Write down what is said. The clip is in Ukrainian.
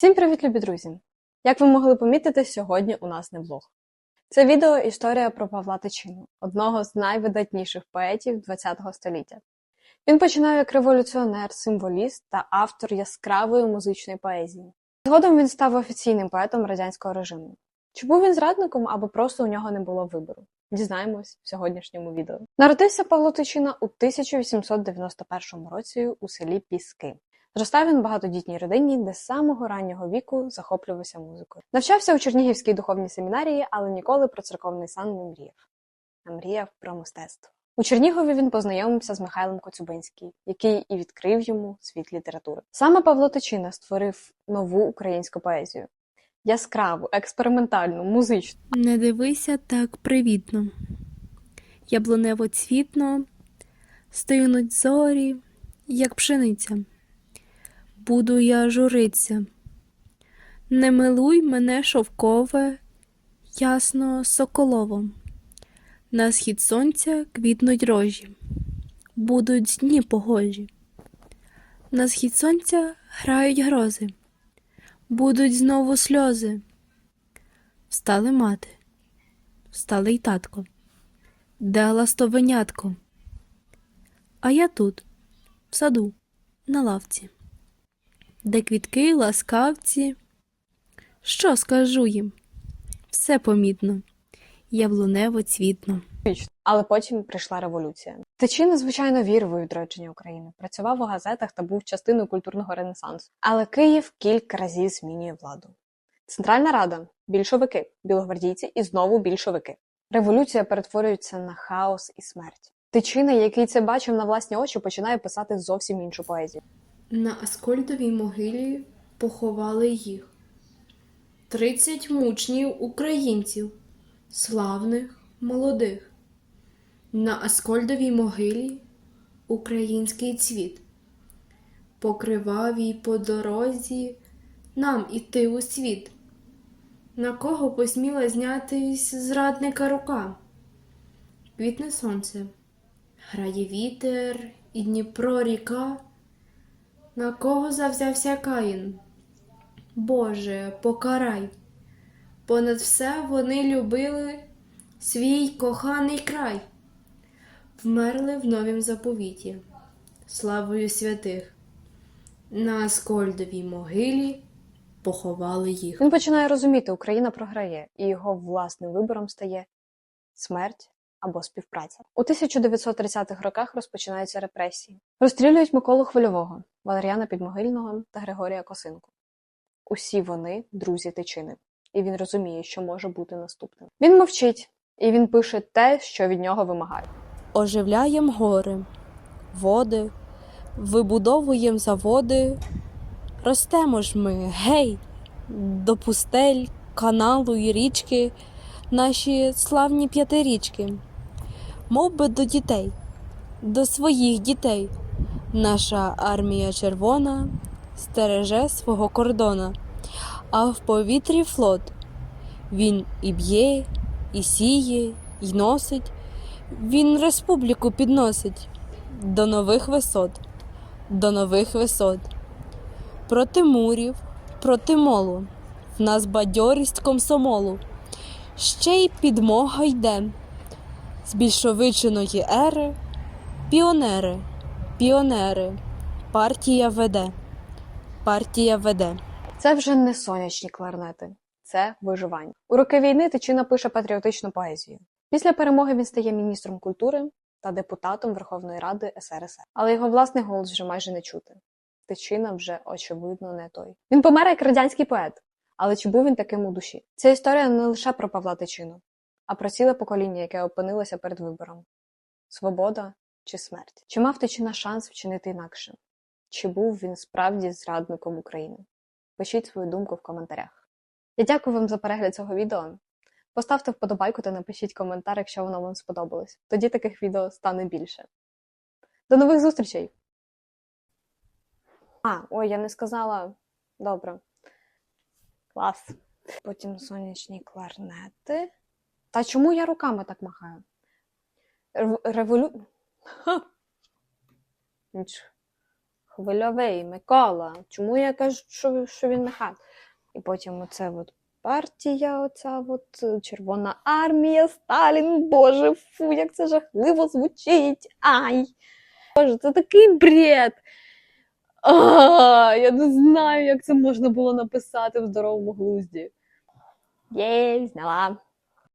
Всім привіт, любі друзі! Як ви могли помітити, сьогодні у нас не влог. Це відео історія про Павла Тичину, одного з найвидатніших поетів ХХ століття. Він починав як революціонер, символіст та автор яскравої музичної поезії. Згодом він став офіційним поетом радянського режиму. Чи був він зрадником або просто у нього не було вибору? Дізнаємось в сьогоднішньому відео. Народився Павло Тичина у 1891 році у селі Піски. Зростав він в багатодітній родині, де з самого раннього віку захоплювався музикою. Навчався у Чернігівській духовній семінарії, але ніколи про церковний сан не мріяв. А мріяв про мистецтво. У Чернігові він познайомився з Михайлом Коцюбинським, який і відкрив йому світ літератури. Саме Павло Тичина створив нову українську поезію. Яскраву, експериментальну, музичну. Не дивися так привітно. Яблунево цвітно, стигнуть зорі, як пшениця. Буду я журиться. Не милуй мене шовкове, ясно соколово. На схід сонця квітнуть рожі, будуть дні погожі. На схід сонця грають грози, будуть знову сльози. Встали мати, встали й татко, де ластовенятко. А я тут, в саду, на лавці, де квітки ласкавці. Що скажу їм? Все помітно, яблунево цвітно. Але потім прийшла революція. Тичина, звичайно, вірив у відродження України, працював у газетах та був частиною культурного ренесансу. Але Київ кілька разів змінює владу. Центральна Рада більшовики, білогвардійці і знову більшовики. Революція перетворюється на хаос і смерть. Тичина, який це бачив на власні очі, починає писати зовсім іншу поезію. На Аскольдовій могилі поховали їх. Тридцять мучнів українців, славних, молодих. На Аскольдовій могилі український цвіт. По кривавій по дорозі нам іти у світ. На кого посміла знятись зрадника рука? Квітне сонце, грає вітер і Дніпро ріка. На кого завзявся Каїн? Боже, покарай. Понад все вони любили свій коханий край, вмерли в новім заповіті, славою святих. На Аскольдовій могилі поховали їх. Він починає розуміти, Україна програє, і його власним вибором стає смерть або співпраця. У 1930-х роках розпочинаються репресії. Розстрілюють Миколу Хвильового, Валеріана Підмогильного та Григорія Косинку. Усі вони друзі тичини, і він розуміє, що може бути наступним. Він мовчить, і він пише те, що від нього вимагають. Оживляєм гори, води, вибудовуєм заводи. Ростемо ж ми, гей, до пустель, каналу і річки, наші славні п'ятирічки, Мов би до дітей, до своїх дітей. Наша армія червона стереже свого кордона, а в повітрі флот. Він і б'є, і сіє, і носить. Він республіку підносить до нових висот, до нових висот. Проти мурів, проти молу, в нас бадьорість комсомолу. Ще й підмога йде. З більшовичиної ери піонери, піонери, партія веде, партія веде. Це вже не сонячні кларнети, це виживання. У роки війни Тичина пише патріотичну поезію. Після перемоги він стає міністром культури та депутатом Верховної Ради СРСР. Але його власний голос вже майже не чути. Тичина вже очевидно не той. Він помер як радянський поет. Але чи був він таким у душі? Ця історія не лише про Павла Тичину, а про ціле покоління, яке опинилося перед вибором: свобода чи смерть? Чи мав Тичина шанс вчинити інакше? Чи був він справді зрадником України? Пишіть свою думку в коментарях. Я дякую вам за перегляд цього відео. Поставте вподобайку та напишіть коментар, якщо воно вам сподобалось. Тоді таких відео стане більше. До нових зустрічей! А, ой, я не сказала. Добре. Клас. Потім сонячні кларнети. Та чому я руками так махаю? Револю. Хвильовий, Микола. Чому я кажу, що, що він махає? І потім оце от партія, оця от е, Червона армія, Сталін, Боже, фу, як це жахливо звучить. Ай! Боже, це такий бред. А, я не знаю, як це можна було написати в здоровому глузді. Є, зняла.